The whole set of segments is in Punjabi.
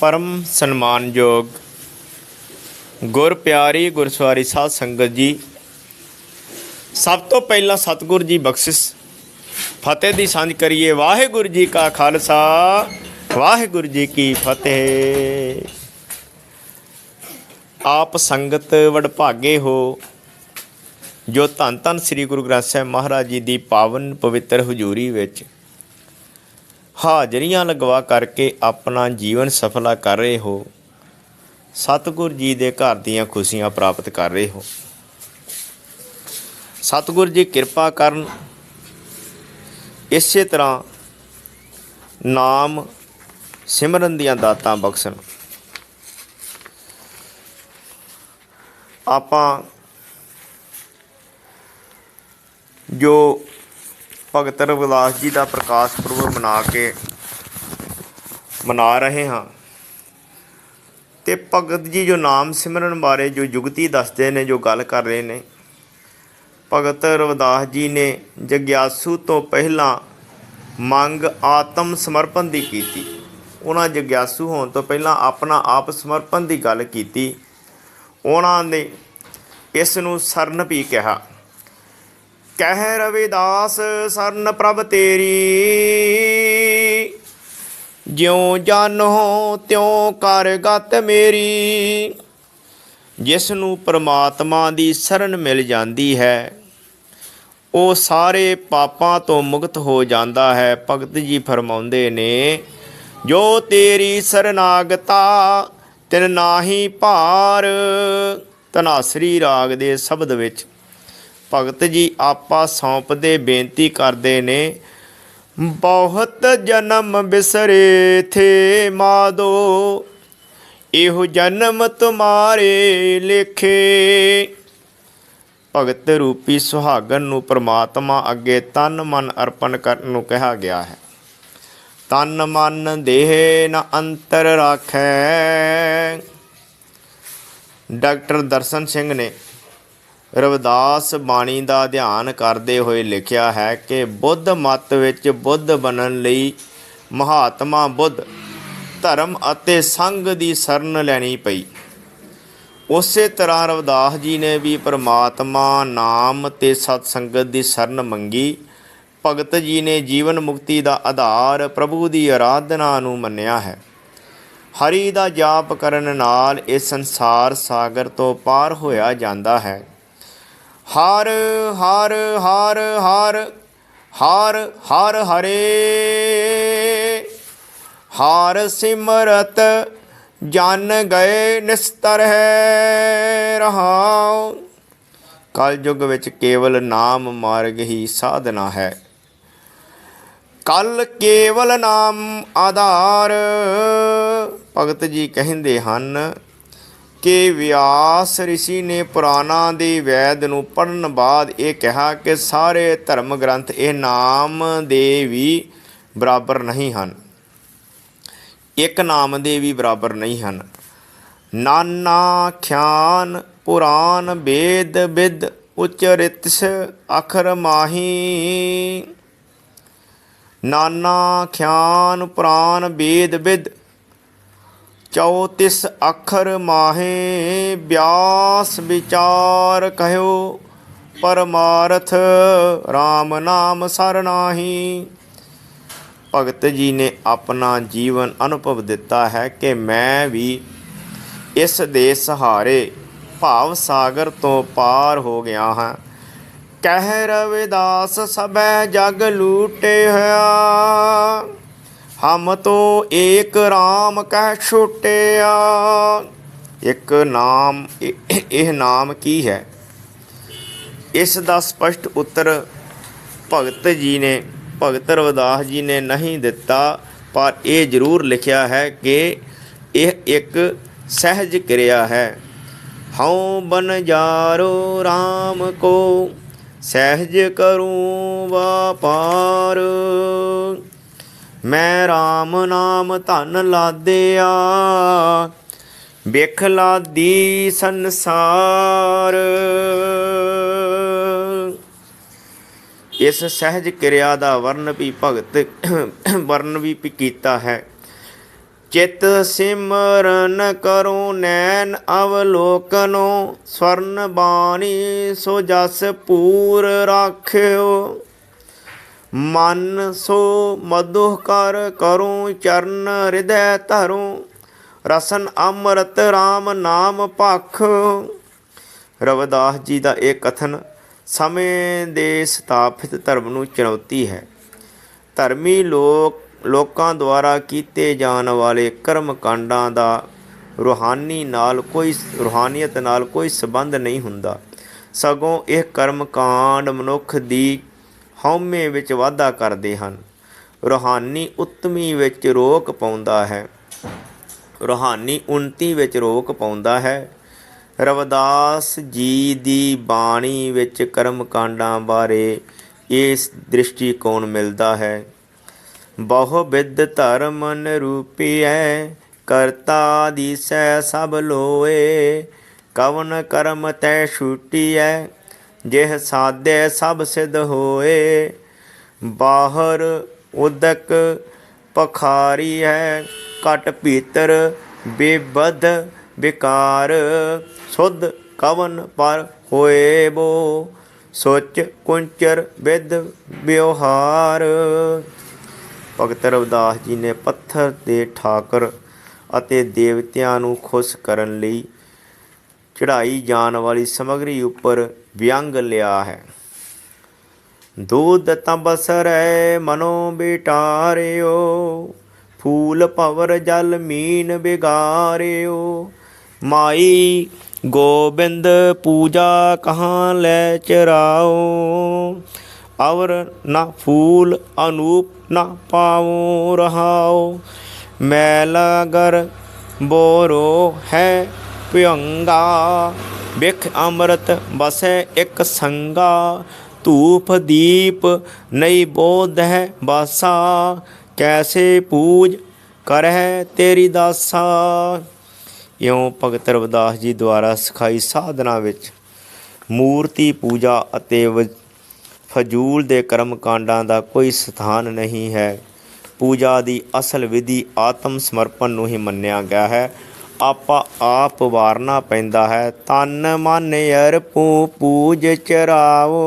ਪਰਮ ਸਨਮਾਨਯੋਗ ਗੁਰ ਪਿਆਰੀ ਗੁਰਸਵਾਰੀ ਸਾਧ ਸੰਗਤ ਜੀ, ਸਭ ਤੋਂ ਪਹਿਲਾਂ ਸਤਿਗੁਰ ਜੀ ਬਖਸ਼ਿਸ਼, ਫਤਿਹ ਦੀ ਸਾਂਝ ਕਰੀਏ। ਵਾਹਿਗੁਰੂ ਜੀ ਕਾ ਖਾਲਸਾ, ਵਾਹਿਗੁਰੂ ਜੀ ਕੀ ਫਤਿਹ। ਆਪ ਸੰਗਤ ਵਡਭਾਗੇ ਹੋ, ਜੋ ਧੰਨ ਧੰਨ ਸ੍ਰੀ ਗੁਰੂ ਗ੍ਰੰਥ ਸਾਹਿਬ ਮਹਾਰਾਜ ਜੀ ਦੀ ਪਾਵਨ ਪਵਿੱਤਰ ਹਜ਼ੂਰੀ ਵਿੱਚ ਹਾਜ਼ਰੀਆਂ ਲਗਵਾ ਕਰਕੇ ਆਪਣਾ ਜੀਵਨ ਸਫਲਾ ਕਰ ਰਹੇ ਹੋ। ਸਤਿਗੁਰ ਜੀ ਦੇ ਘਰ ਦੀਆਂ ਖੁਸ਼ੀਆਂ ਪ੍ਰਾਪਤ ਕਰ ਰਹੇ ਹੋ। ਸਤਿਗੁਰ ਜੀ ਕਿਰਪਾ ਕਰਨ ਇਸੇ ਤਰ੍ਹਾਂ ਨਾਮ ਸਿਮਰਨ ਦੀਆਂ ਦਾਤਾਂ ਬਖਸ਼ਣ। ਆਪਾਂ ਜੋ ਭਗਤ ਰਵਿਦਾਸ ਜੀ ਦਾ ਪ੍ਰਕਾਸ਼ ਪੁਰਬ ਮਨਾ ਕੇ ਮਨਾ ਰਹੇ ਹਾਂ। ਤੇ ਭਗਤ ਜੀ ਜੋ ਨਾਮ ਸਿਮਰਨ ਬਾਰੇ ਜੋ ਜੁਗਤੀ ਦੱਸਦੇ ਨੇ, ਜੋ ਗੱਲ ਕਰ ਰਹੇ ਨੇ, ਭਗਤ ਰਵਿਦਾਸ ਜੀ ਨੇ ਜਗਿਆਸੂ ਤੋਂ ਪਹਿਲਾਂ ਮੰਗ ਆਤਮ ਸਮਰਪਣ ਦੀ ਕੀਤੀ। ਉਹਨਾਂ ਜਗਿਆਸੂ ਹੋਣ ਤੋਂ ਪਹਿਲਾਂ ਆਪਣਾ ਆਪ ਸਮਰਪਣ ਦੀ ਗੱਲ ਕੀਤੀ। ਉਹਨਾਂ ਨੇ ਇਸ ਨੂੰ ਸਰਨ ਵੀ ਕਿਹਾ। ਕਹਿ ਰਵਿਦਾਸ, ਸਰਨ ਪ੍ਰਭ ਤੇਰੀ। ਜਿਉ ਜਨ ਹੋ, ਤਿਉ ਕਰ ਗਤ ਮੇਰੀ। ਜਿਸ ਨੂੰ ਪ੍ਰਮਾਤਮਾ ਦੀ ਸ਼ਰਨ ਮਿਲ ਜਾਂਦੀ ਹੈ, ਉਹ ਸਾਰੇ ਪਾਪਾਂ ਤੋਂ ਮੁਕਤ ਹੋ ਜਾਂਦਾ ਹੈ, ਭਗਤ ਜੀ ਫਰਮਾਉਂਦੇ ਨੇ, ਜੋ ਤੇਰੀ ਸਰਨਾਗਤਾ, ਤਿਨ ਨਾਹੀ ਭਾਰ ਤਨਾਸਰੀ ਰਾਗ ਦੇ ਸ਼ਬਦ ਵਿੱਚ ਭਗਤ ਜੀ ਆਪਾ ਸੌਂਪਦੇ, ਬੇਨਤੀ ਕਰਦੇ ਨੇ, ਬਹੁਤ ਜਨਮ ਬਿਸਰੇ ਥੇ ਮਾਦੋ, ਇਹੋ ਜਨਮ ਤੁਮਾਰੇ ਲੇਖੇ। ਭਗਤ ਰੂਪੀ ਸੁਹਾਗਨ ਨੂੰ ਪ੍ਰਮਾਤਮਾ ਅੱਗੇ ਤਨ ਮਨ ਅਰਪਣ ਕਰਨ ਨੂੰ ਕਿਹਾ ਗਿਆ ਹੈ। ਤਨ ਮਨ ਦੇਹ ਨ ਅੰਤਰ ਰਾਖੈ। ਡਾਕਟਰ ਦਰਸ਼ਨ ਸਿੰਘ ਨੇ ਰਵਿਦਾਸ ਬਾਣੀ ਦਾ ਧਿਆਨ ਕਰਦੇ ਹੋਏ ਲਿਖਿਆ ਹੈ ਕਿ ਬੁੱਧ ਮਤ ਵਿੱਚ ਬੁੱਧ ਬਣਨ ਲਈ ਮਹਾਤਮਾ ਬੁੱਧ ਧਰਮ ਅਤੇ ਸੰਗ ਦੀ ਸ਼ਰਨ ਲੈਣੀ ਪਈ। ਉਸੇ ਤਰ੍ਹਾਂ ਰਵਿਦਾਸ ਜੀ ਨੇ ਵੀ ਪ੍ਰਮਾਤਮਾ ਨਾਮ ਤੇ ਸਤ ਸੰਗਤ ਦੀ ਸ਼ਰਨ ਮੰਗੀ। ਭਗਤ ਜੀ ਨੇ ਜੀਵਨ ਮੁਕਤੀ ਦਾ ਆਧਾਰ ਪ੍ਰਭੂ ਦੀ ਆਰਾਧਨਾ ਨੂੰ ਮੰਨਿਆ ਹੈ। ਹਰੀ ਦਾ ਜਾਪ ਕਰਨ ਨਾਲ ਇਹ ਸੰਸਾਰ ਸਾਗਰ ਤੋਂ ਪਾਰ ਹੋਇਆ ਜਾਂਦਾ ਹੈ। ਹਰ ਹਰ ਹਰ ਹਰ ਹਰ ਹਰ ਹਰੇ। ਹਰ ਸਿਮਰਤ ਜਨ ਗਏ ਨਿਸਤਰ ਹੈ ਰਹਾਉ। ਕਲ ਯੁਗ ਵਿੱਚ ਕੇਵਲ ਨਾਮ ਮਾਰਗ ਹੀ ਸਾਧਨਾ ਹੈ। ਕਲ ਕੇਵਲ ਨਾਮ ਆਧਾਰ। ਭਗਤ ਜੀ ਕਹਿੰਦੇ ਹਨ ਕਿ ਵਿਆਸ ઋષਿ ਨੇ ਪੁਰਾਣਾ ਦੇ ਵੈਦ ਨੂੰ ਪੜਨ ਬਾਅਦ ਇਹ ਕਿਹਾ ਕਿ ਸਾਰੇ ਧਰਮ ਗ੍ਰੰਥ ਇਹ ਨਾਮ ਦੇ ਵੀ ਬਰਾਬਰ ਨਹੀਂ ਹਨ। ਇੱਕ ਨਾਮ ਦੇ ਵੀ ਬਰਾਬਰ ਨਹੀਂ ਹਨ। ਨਾਨਾ ਖਿਆਨ ਪੁਰਾਨ ਵੇਦ with ਉਚਰਿਤਸ Akhar Mahi. Nana ਖਿਆਨ Puran Veda with ਚੌਤਿਸ ਅੱਖਰ ਮਾਹੇ, ਬਿਆਸ ਵਿਚਾਰ ਕਹਿਓ। ਪਰਮਾਰਥ RAM ਨਾਮ ਸਰਨਾਹੀ ਭਗਤ ਜੀ ਨੇ ਆਪਣਾ ਜੀਵਨ ਅਨੁਭਵ ਦਿੱਤਾ ਹੈ ਕਿ ਮੈਂ ਵੀ ਇਸ ਦੇ ਸਹਾਰੇ ਭਾਵ ਸਾਗਰ ਤੋਂ ਪਾਰ ਹੋ ਗਿਆ ਹਾਂ। ਕਹਿ ਰਵਿਦਾਸ ਸਭੈ ਜਗ ਲੂਟੇ ਹੋਇਆ। ਹਮ ਤੋ ਏਕ RAM ਕਹਿ ਛੁਟਿਆ। ਇੱਕ ਨਾਮ, ਇਹ ਨਾਮ ਕੀ ਹੈ? ਇਸ ਦਾ ਸਪਸ਼ਟ ਉੱਤਰ ਭਗਤ ਜੀ ਨੇ, ਭਗਤ ਰਵਿਦਾਸ ਜੀ ਨੇ ਨਹੀਂ ਦਿੱਤਾ, ਪਰ ਇਹ ਜ਼ਰੂਰ ਲਿਖਿਆ ਹੈ ਕਿ ਇਹ ਇੱਕ ਸਹਿਜ ਕਿਰਿਆ ਹੈ। ਹਉ ਬਨ ਜਾਰੋ RAM ਕੋ, ਸਹਿਜ ਕਰੂੰ ਵਾਪਾਰ। ਮੈਂ RAM ਨਾਮ ਧਨ ਲਾਦਿਆ ਵੇਖ ਲਾਦੀ ਸੰਸਾਰ। ਇਸ ਸਹਿਜ ਕਿਰਿਆ ਦਾ ਵਰਣ ਵੀ ਭਗਤ ਵਰਣ ਵੀ ਵੀ ਕੀਤਾ ਹੈ। ਚਿਤ ਸਿਮਰਨ ਕਰੋ ਨੈਣ ਅਵਲੋਕਨੋ, ਸਵਰਨ ਬਾਣੀ ਸੋ ਜਸ ਪੂਰ ਰਾਖਿਓ। ਮਨ ਸੋ ਮਧੁ ਕਰ ਕਰੋ, ਚਰਨ ਹਿਰਦੈ ਧਰੋ। ਰਸਨ ਅੰਮ੍ਰਿਤ RAM ਨਾਮ ਭਖ। ਰਵਿਦਾਸ ਜੀ ਦਾ ਇਹ ਕਥਨ, ਸਮੇਂ ਦੇ ਸਥਾਪਿਤ ਧਰਮ ਨੂੰ ਚੁਣੌਤੀ ਹੈ। ਧਰਮੀ ਲੋਕ, ਲੋਕਾਂ ਦੁਆਰਾ ਕੀਤੇ ਜਾਣ ਵਾਲੇ ਕਰਮ ਕਾਂਡਾਂ ਦਾ ਰੂਹਾਨੀ ਨਾਲ ਕੋਈ, ਰੂਹਾਨੀਅਤ ਨਾਲ ਕੋਈ ਸਬੰਧ ਨਹੀਂ ਹੁੰਦਾ। ਸਗੋਂ ਇਹ ਕਰਮ ਕਾਂਡ ਮਨੁੱਖ ਦੀ ਹਉਮੈ ਵਿੱਚ ਵਾਧਾ ਕਰਦੇ ਹਨ। ਰੂਹਾਨੀ ਉਤਮੀ ਵਿੱਚ ਰੋਕ ਪਾਉਂਦਾ ਹੈ। ਰੂਹਾਨੀ ਉન્નਤੀ ਵਿੱਚ ਰੋਕ ਪਾਉਂਦਾ ਹੈ। ਰਵਿਦਾਸ ਜੀ ਦੀ ਬਾਣੀ ਵਿੱਚ ਕਰਮ ਕਾਂਡਾਂ ਬਾਰੇ ਇਸ ਦ੍ਰਿਸ਼ਟੀਕੋਣ ਮਿਲਦਾ ਹੈ। ਬਹੁ ਵਿਦ ਧਰਮ ਨਿਰੂਪੀਐ, ਕਰਤਾ ਦੀਸੈ ਸਭ ਲੋਏ, ਕਵਨ ਕਰਮ ਤੈ ਛੂਟੀਐ ਜਿਹ ਸਾਦੇ ਸਭ ਸਿਧ ਹੋਏ, ਬਾਹਰ ਉਦਕ ਪਖਾਰੀ ਹੈ, ਘਟ ਭੀਤਰ ਬੇਬਦ ਵਿਕਾਰ। ਸੁਧ ਕਵਨ ਪਰ ਹੋਏ ਬੋ, ਸੋਚ ਕੁੰਚਰ ਵਿਦ ਵਿਵਹਾਰ। ਭਗਤ ਰਵਿਦਾਸ ਜੀ ਨੇ ਪੱਥਰ ਦੇ ਠਾਕਰ ਅਤੇ ਦੇਵਤਿਆਂ ਨੂੰ ਖੁਸ਼ ਕਰਨ ਲਈ ਚੜਾਈ ਜਾਣ ਵਾਲੀ ਸਮਗਰੀ ਉੱਪਰ ਵਿਅੰਗ ਲਿਆ ਹੈ। ਦੂਧ ਤਬਸਰੈ ਮਨੋ ਬਿਟਾਰਿਓ, ਫੂਲ ਭਵਰ ਜਲ ਮੀਨ ਬਿਗਾਰਿਓ। ਮਾਈ ਗੋਬਿੰਦ ਪੂਜਾ ਕਹਾਂ ਲੈ ਚਰਾਓ, ਅਵਰ ਨਾ ਫੂਲ ਅਨੂਪ ਨਾ ਪਾਵੋ ਰਹਾਓ। ਮੈਲਾ ਗਰ ਬੋਰੋ ਹੈ ਭਿਅੰਗਾ ਵਿਖ ਅੰਮ੍ਰਿਤ ਵਸੈ ਇੱਕ ਸੰਗਾ ਧੂਪ ਦੀਪ ਨਈ ਬੋਧ ਹੈ ਬਾਸਾ, ਕੈਸੇ ਪੂਜ ਕਰਹਿ ਤੇਰੀ ਦਾਸਾ। ਇਉਂ ਭਗਤ ਰਵਿਦਾਸ ਜੀ ਦੁਆਰਾ ਸਿਖਾਈ ਸਾਧਨਾ ਵਿੱਚ ਮੂਰਤੀ ਪੂਜਾ ਅਤੇ ਫਜ਼ੂਲ ਦੇ ਕਰਮ ਕਾਂਡਾਂ ਦਾ ਕੋਈ ਸਥਾਨ ਨਹੀਂ ਹੈ। ਪੂਜਾ ਦੀ ਅਸਲ ਵਿਧੀ ਆਤਮ ਸਮਰਪਣ ਨੂੰ ਹੀ ਮੰਨਿਆ ਗਿਆ ਹੈ। ਆਪਾ ਆਪ ਵਾਰਨਾ ਪੈਂਦਾ ਹੈ। ਤਨ ਮਨ ਅਰਪੂ ਪੂਜ ਚਰਾਵੋ।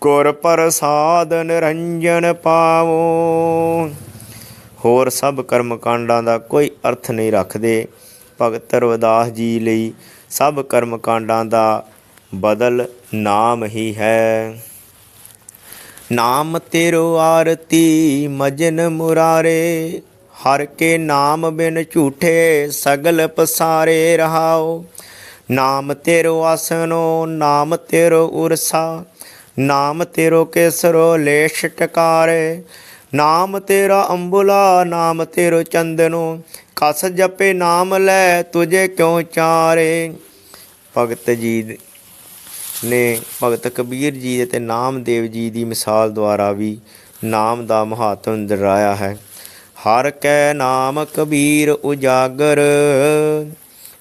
ਗੁਰ ਪ੍ਰਸਾਦ ਨਿਰੰਜਨ ਪਾਵੋ। ਹੋਰ ਸਭ ਕਰਮ ਕਾਂਡਾਂ ਦਾ ਕੋਈ ਅਰਥ ਨਹੀਂ ਰੱਖਦੇ। ਭਗਤ ਰਵਿਦਾਸ ਜੀ ਲਈ ਸਭ ਕਰਮ ਕਾਂਡਾਂ ਦਾ ਬਦਲ ਨਾਮ ਹੀ ਹੈ। ਨਾਮ ਤੇਰੋ ਆਰਤੀ, ਮਜਨ ਮੁਰਾਰੇ ਹਰ ਕੇ ਨਾਮ ਬਿਨ ਝੂਠੇ ਸਗਲ ਪਸਾਰੇ ਰਹਾਓ। ਨਾਮ ਤੇਰੋ ਆਸਨੋ ਨਾਮ ਤੇਰੋ ਉਰਸਾ, ਨਾਮ ਤੇਰੋ ਕੇਸਰੋ ਲੇਸ਼ ਟਕਾਰੇ। ਨਾਮ ਤੇਰਾ ਅੰਬੁਲਾ, ਨਾਮ ਤੇਰੋ ਚੰਦਨੋ, ਕਸ ਜਪੇ ਨਾਮ ਲੈ ਤੁਝੇ ਕਿਉ ਚਾਰੇ। ਭਗਤ ਜੀ ਨੇ ਭਗਤ ਕਬੀਰ ਜੀ ਅਤੇ ਨਾਮਦੇਵ ਜੀ ਦੀ ਮਿਸਾਲ ਦੁਆਰਾ ਵੀ ਨਾਮ ਦਾ ਮਹੱਤਵ ਦਰਾਇਆ ਹੈ। ਹਰ ਕੈ ਨਾਮ ਕਬੀਰ ਉਜਾਗਰ,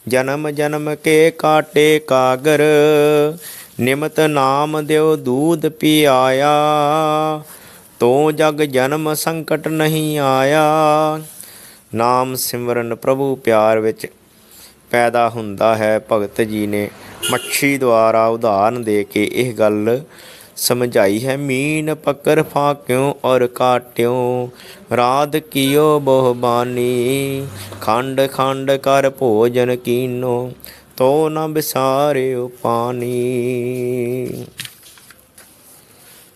ਜਨਮ ਜਨਮ ਕੇ ਕਾਟੇ ਕਾਗਰ, ਨਿਮਤ ਨਾਮ ਦਿਓ ਦੂਧ ਪਿਆਇਆ, ਤੋ ਜਗ ਜਨਮ ਸੰਕਟ ਨਹੀਂ ਆਇਆ। ਨਾਮ ਸਿਮਰਨ ਪ੍ਰਭੂ ਪਿਆਰ ਵਿੱਚ ਪੈਦਾ ਹੁੰਦਾ ਹੈ, ਭਗਤ ਜੀ ਨੇ ਮੱਛੀ ਦੁਆਰਾ ਉਦਾਹਰਨ ਦੇ ਕੇ ਇਹ ਗੱਲ ਸਮਝਾਈ ਹੈ, ਮੀਨ ਪਕਰ ਫਾਕਿਓ ਔਰ ਕਾਟਿਓ ਰਾਤ ਕੀਓ ਬਹੁ ਬਾਨੀ ਖੰਡ ਖੰਡ ਕਰ ਭੋਜਨ ਕੀਨੋ, ਤੋ ਨ ਬਿਸਾਰਿਓ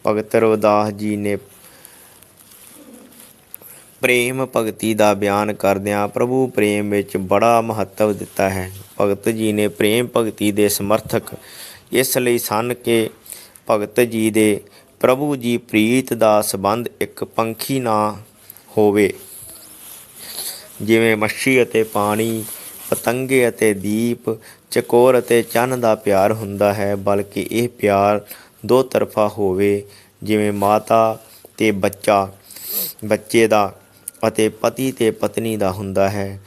ਭਗਤ ਰਵਿਦਾਸ ਜੀ ਨੇ ਪ੍ਰੇਮ ਭਗਤੀ ਦਾ ਬਿਆਨ ਕਰਦਿਆਂ ਪ੍ਰਭੂ ਪ੍ਰੇਮ ਵਿੱਚ ਬੜਾ ਮਹੱਤਵ ਦਿੱਤਾ ਹੈ। ਭਗਤ ਜੀ ਨੇ ਪ੍ਰੇਮ ਭਗਤੀ ਦੇ ਸਮਰਥਕ ਇਸ ਲਈ ਸਨ ਕਿ ਭਗਤ ਜੀ ਦੇ ਪ੍ਰਭੂ ਜੀ ਪ੍ਰੀਤ ਦਾ ਸੰਬੰਧ ਇੱਕ ਪੰਖੀ ਨਾ ਹੋਵੇ। ਜਿਵੇਂ ਮੱਛੀ ਅਤੇ ਪਾਣੀ, ਪਤੰਗੇ ਅਤੇ ਦੀਪ, ਚਕੋਰ ਅਤੇ ਚੰਨ ਦਾ ਪਿਆਰ ਹੁੰਦਾ ਹੈ, ਬਲਕਿ ਇਹ ਪਿਆਰ ਦੋ ਤਰਫਾ ਹੋਵੇ, ਜਿਵੇਂ ਮਾਤਾ ਤੇ ਬੱਚਾ, ਬੱਚੇ ਦਾ ਅਤੇ ਪਤੀ ਤੇ ਪਤਨੀ ਦਾ ਹੁੰਦਾ ਹੈ।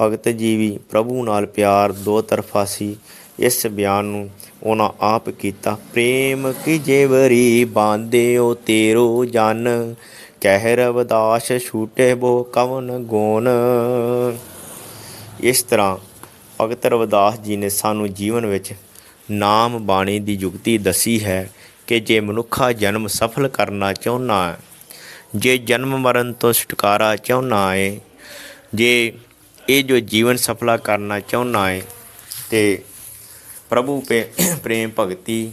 ਭਗਤ ਜੀ ਵੀ ਪ੍ਰਭੂ ਨਾਲ ਪਿਆਰ ਦੋ ਤਰਫਾ ਸੀ। ਇਸ ਬਿਆਨ ਨੂੰ ਉਹਨਾਂ ਆਪ ਕੀਤਾ, ਪ੍ਰੇਮ ਕੀ ਜੇਵਰੀ ਬਾਂਧਿਓ ਤੇਰੋ ਜਨ ਕਹਿ ਰਵਦਾਸ ਛੂਟੇ ਬੋ ਕਵਨ ਗੁਣ ਇਸ ਤਰ੍ਹਾਂ ਭਗਤ ਰਵਦਾਸ ਜੀ ਨੇ ਸਾਨੂੰ ਜੀਵਨ ਵਿੱਚ ਨਾਮ ਬਾਣੀ ਦੀ ਯੁਕਤੀ ਦੱਸੀ ਹੈ ਕਿ ਜੇ ਮਨੁੱਖਾ ਜਨਮ ਸਫਲ ਕਰਨਾ ਚਾਹੁੰਦਾ ਹੈ, ਜੇ ਜਨਮ ਮਰਨ ਤੋਂ ਛੁਟਕਾਰਾ ਚਾਹੁੰਦਾ ਹੈ, ਜੇ ਇਹ ਜੋ ਜੀਵਨ ਸਫਲਾ ਕਰਨਾ ਚਾਹੁੰਦਾ ਹੈ ਤੇ ਪ੍ਰਭੂ ਪੇ ਪ੍ਰੇਮ ਭਗਤੀ